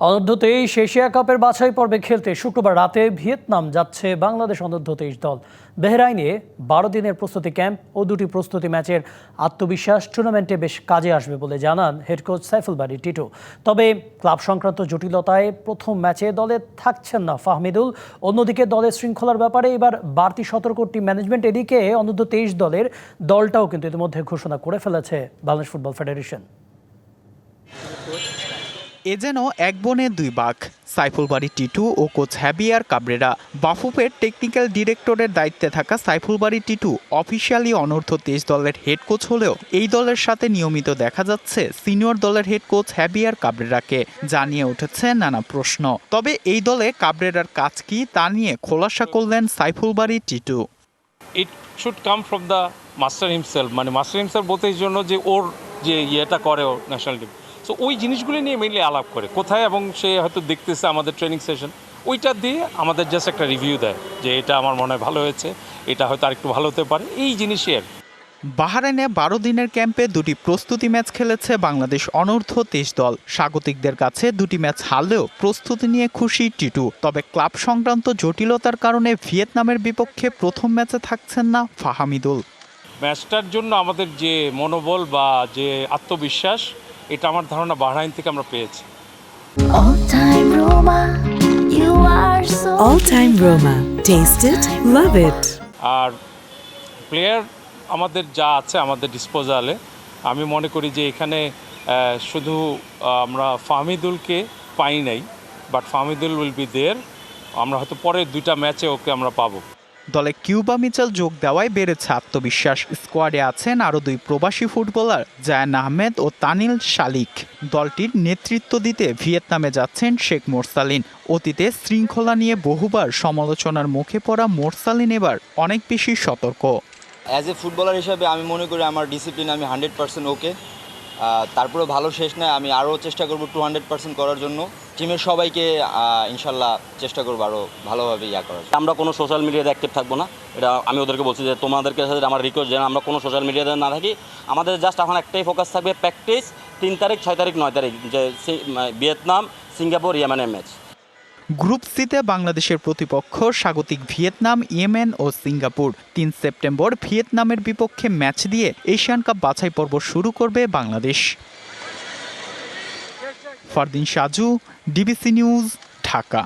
অনূর্ধ্ব তেইশ এশিয়া কাপের বাছাই পর্বে খেলতে শুক্রবার রাতে ভিয়েতনাম যাচ্ছে বাংলাদেশ অনূর্ধ্ব তেইশ দল। বেহরাইনে বারো দিনের প্রস্তুতি ক্যাম্প ও দুটি প্রস্তুতি ম্যাচের আত্মবিশ্বাস টুর্নামেন্টে বেশ কাজে আসবে বলে জানান হেড কোচ সাইফুল বাড়ি, টিটো। তবে ক্লাব সংক্রান্ত জটিলতায় প্রথম ম্যাচে দলে থাকছেন না ফাহমিদুল। অন্যদিকে দলের শৃঙ্খলার ব্যাপারে এবার বাড়তি সতর্ক টিম ম্যানেজমেন্ট এদিকে অনূর্ধ্ব তেইশ দলের দলটাও কিন্তু ইতিমধ্যে ঘোষণা করে ফেলেছে বাংলাদেশ ফুটবল ফেডারেশন। এ যেন এক বনে দুই বাঘ, সাইফুল বাড়ি টিটু ও কোচ হ্যাবিয়ার কাবরেরা। বাফুফের টেকনিক্যাল ডিরেক্টরের দায়িত্বে থাকা সাইফুল বাড়ি টিটু অফিসিয়ালি অনূর্ধ্ব তেইশ দলের হেড কোচ হলেও এই দলের সাথে নিয়মিত দেখা যাচ্ছে সিনিয়র দলের হেড কোচ হ্যাবিয়ার কাবরেরাকে, জানিয়ে উঠেছে নানা প্রশ্ন। তবে এই দলে কাবরেরার কাজ কি তা নিয়ে খোলাসা করলেন Saiful Bari Titu. It should come from the master himself মানে মাস্টার হিমসেলফ বলতে এই জন্য যে ওর যে ইয়েটা করে ন্যাশনাল টিম সো ওই জিনিসগুলি নিয়ে মেনলি আলাপ করে। কোথায় এবং সে হয়তো দেখতেছে আমাদের ট্রেনিং সেশন ওইটা দিয়ে আমাদের জাস্ট একটা রিভিউ দেয় যে এটা আমার মনে হয় ভালো হয়েছে এটা হয়তো আরেকটু ভালো হতে পারে। এই জিনিসই আর। বাহারাইনে বারো দিনের ক্যাম্পে দুটি প্রস্তুতি ম্যাচ খেলেছে বাংলাদেশ অনূর্ধ্ব তেইশ দল। স্বাগতিকদের কাছে দুটি ম্যাচ হারলেও প্রস্তুতি নিয়ে খুশি টিটু। তবে ক্লাব সংক্রান্ত জটিলতার কারণে ভিয়েতনামের বিপক্ষে প্রথম ম্যাচে থাকছেন না ফাহামিদুল। ম্যাচটার জন্য আমাদের যে মনোবল বা যে আত্মবিশ্বাস এটা আমার ধারণা বাহরাইন থেকে আমরা পেয়েছি All time Roma, you are so All Time Roma. Taste it, love it. আর প্লেয়ার আমাদের যা আছে আমাদের ডিসপোজালে আমি মনে করি যে এখানে শুধু আমরা ফাহমিদুলকে পাই নাই but Fahmidul will be there আমরা হয়তো পরের দুইটা ম্যাচে ওকে আমরা পাবো দলে কিউবা মিচেল যোগ দেওয়ায় বেড়েছে আত্মবিশ্বাস। স্কোয়াডে আছেন আরও দুই প্রবাসী ফুটবলার, জায়ান আহমেদ ও তানিল শালিক। দলটির নেতৃত্ব দিতে ভিয়েতনামে যাচ্ছেন শেখ মোরসালিন। অতীতে শৃঙ্খলা নিয়ে বহুবার সমালোচনার মুখে পড়া মোরসালিন এবার অনেক বেশি সতর্ক। অ্যাজ এ ফুটবলার হিসাবে আমি মনে করি আমার ডিসিপ্লিন আমি হান্ড্রেড পার্সেন্ট ওকে তারপরে ভালো শেষ নেয়। আমি আরও চেষ্টা করব টু হান্ড্রেড পার্সেন্ট করার জন্য। টিমের সবাইকে ইনশাল্লাহ চেষ্টা করব আরও ভালোভাবে ইয়া করার আমরা কোনো সোশ্যাল মিডিয়াতে অ্যাক্টিভ থাকব না। এটা আমি ওদেরকে বলছি যে তোমাদেরকে আমার রিকোয়েস্ট যেন আমরা কোনো সোশ্যাল মিডিয়াতে না থাকি। আমাদের জাস্ট এখন একটাই ফোকাস থাকবে প্র্যাকটিস তিন তারিখ, ছয় তারিখ, নয় তারিখ, যে ভিয়েতনাম, সিঙ্গাপুর, ইয়েমেনের ম্যাচ গ্রুপ সিতে বাংলাদেশের প্রতিপক্ষ স্বাগতিক ভিয়েতনাম, ইয়েমেন ও সিঙ্গাপুর। তিন সেপ্টেম্বর ভিয়েতনামের বিপক্ষে ম্যাচ দিয়ে এশিয়ান কাপ বাছাই পর্ব শুরু করবে Bangladesh. Fardin Saju, DBC news, Dhaka.